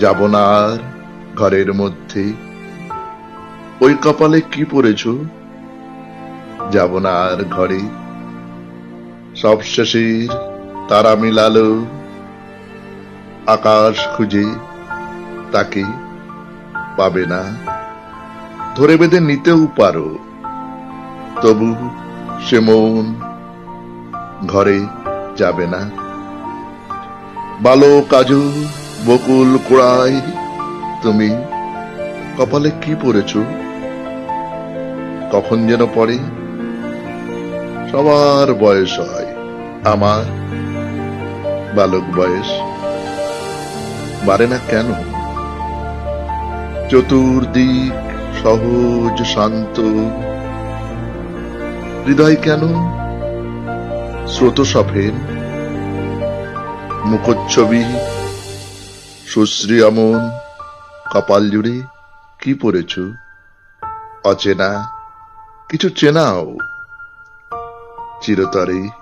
যাব না আর ঘরের মধ্যে। ওই কপালে কি পড়েছ? যাব না আর ঘরে। সব শেষের তারা মিলালো। আকাশ খুঁজে তাকে পাবে না। ধরে বেঁধে নিতেও পারো। তবু সে মন ঘরে যাবে না। বালো কাজু বকুল কুড়াই তুমি কপালে কি পড়েছ? কখন যেন পড়ে? সবার বয়স হয়। আমার বালক বয়স। বাড়ে না কেন? চতুর্দিক সহজ, শান্ত। হৃদয় কেন? স্রোত সফেন মুখচ্ছবি সুশ্রী আমন কপাল জুড়ে কি পড়েছ? অচেনা কিছু চেনাও। চিরতরে